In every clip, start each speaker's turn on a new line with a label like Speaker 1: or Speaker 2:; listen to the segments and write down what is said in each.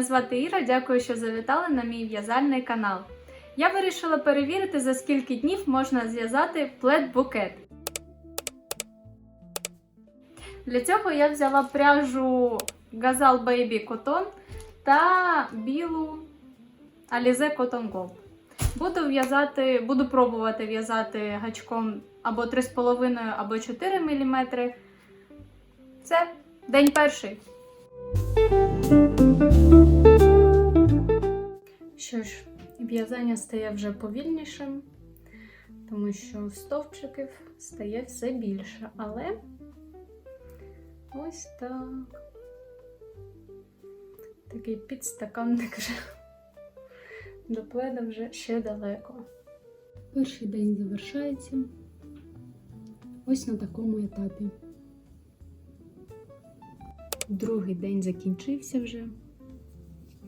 Speaker 1: Мене звати Іра. Дякую, що завітали на мій в'язальний канал. Я вирішила перевірити, за скільки днів можна зв'язати плед-букет. Для цього я взяла пряжу Gazal Baby Cotton та білу Alize Cotton Gold. Буду в'язати, буду пробувати в'язати гачком або 3,5, або 4 мм. Це день перший. В'язання стає вже повільнішим, тому що стовпчиків стає все більше. Але ось так. Такий підстаканник вже до пледа вже ще далеко. Перший день завершається ось на такому етапі. Другий день закінчився вже.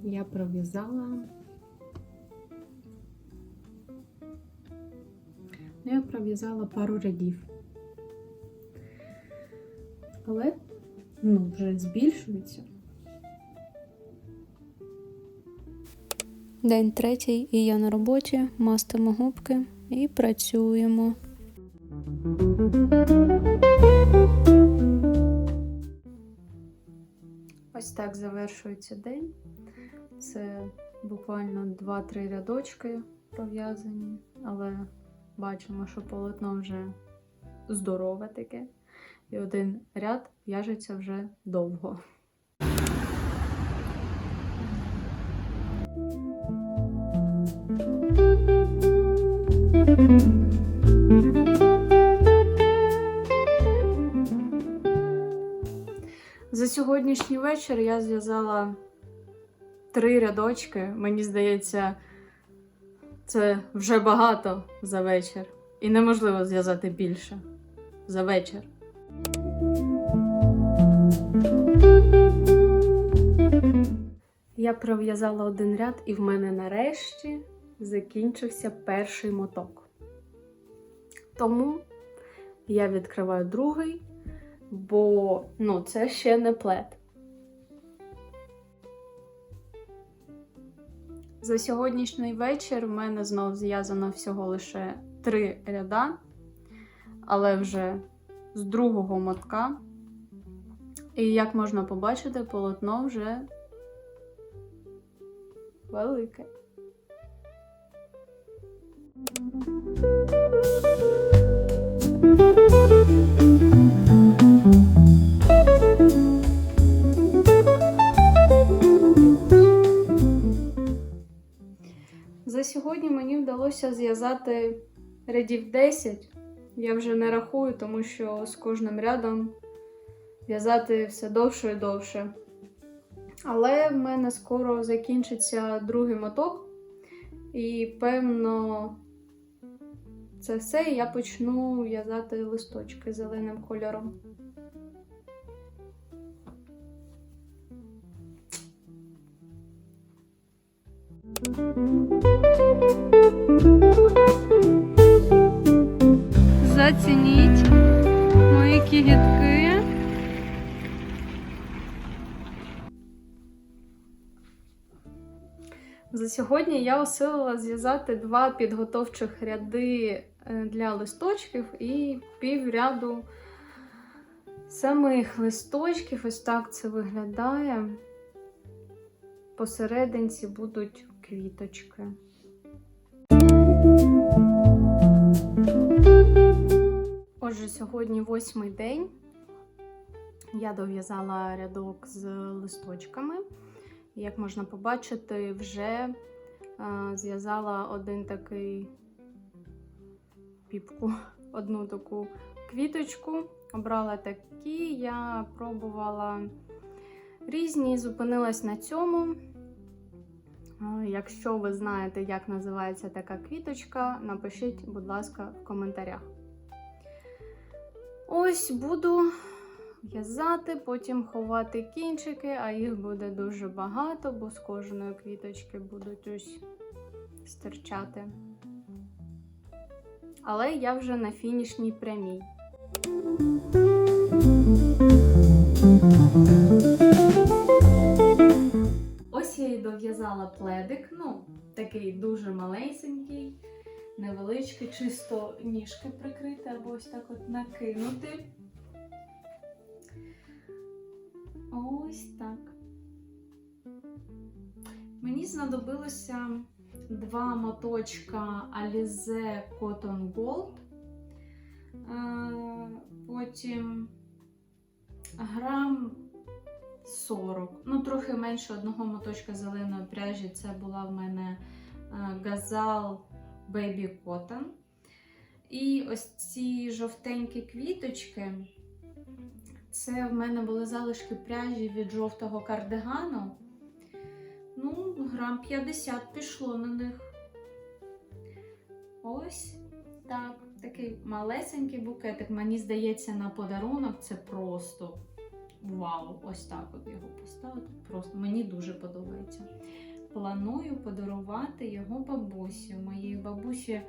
Speaker 1: Я пров'язала. Я пров'язала пару рядів. Але ну, вже збільшується.
Speaker 2: День третій, і я на роботі, мастимо губки і працюємо.
Speaker 1: Ось так завершується день. Це буквально 2-3 рядочки пров'язані, але бачимо, що полотно вже здорове таке. І один ряд в'яжеться вже довго. За сьогоднішній вечір я зв'язала три рядочки. Мені здається, це вже багато за вечір. І неможливо зв'язати більше за вечір. Я пров'язала один ряд, і в мене нарешті закінчився перший моток. Тому я відкриваю другий бо ну, це ще не плед. За сьогоднішній вечір в мене знов зв'язано всього лише три ряда, але вже з другого мотка. І як можна побачити, полотно вже велике. Сьогодні мені вдалося зв'язати рядів 10. Я вже не рахую, тому що з кожним рядом в'язати все довше і довше. Але в мене скоро закінчиться другий моток, і певно, це все і я почну в'язати листочки зеленим кольором. Зацініть мої кігітки. За сьогодні я осилила зв'язати два підготовчих ряди е, для листочків і півряду самих листочків. Ось так це виглядає. Посерединці будуть квіточки. Отже, сьогодні восьмий день. Я дов'язала рядок з листочками. Як можна побачити, вже е, зв'язала один такий піпку, одну таку квіточку. Обрала такі, я пробувала різні, зупинилась на цьому. Якщо ви знаєте, як називається така квіточка, напишіть, будь ласка, в коментарях. Ось буду в'язати, потім ховати кінчики, а їх буде дуже багато, бо з кожної квіточки будуть ось стирчати. Але я вже на фінішній прямій. Дов'язала пледик, ну, такий дуже малесенький, невеличкий, чисто ніжки прикрити або ось так от накинути. Ось так. Мені знадобилося два моточка Alize Cotton Gold. Е, Потім грам 40. Ну, трохи менше одного моточка зеленої пряжі. Це була в мене Gazal Baby Cotton. І ось ці жовтенькі квіточки. Це в мене були залишки пряжі від жовтого кардигану. Ну, грам 50 пішло на них. Ось так. Такий малесенький букетик. Мені здається, на подарунок це просто вау! Ось так от його поставити. Просто мені дуже подобається. Планую подарувати його бабусі. У моєї бабусі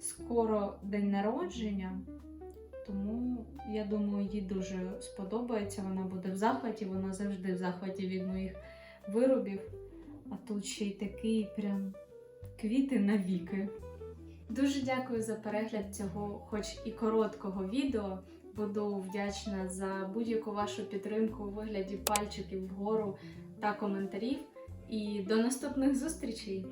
Speaker 1: скоро день народження. Тому я думаю, їй дуже сподобається. Вона буде в захваті, вона завжди в захваті від моїх виробів. А тут ще й такий прям квіти навіки. Дуже дякую за перегляд цього, хоч і короткого відео. Буду вдячна за будь-яку вашу підтримку у вигляді пальчиків вгору та коментарів. І до наступних зустрічей!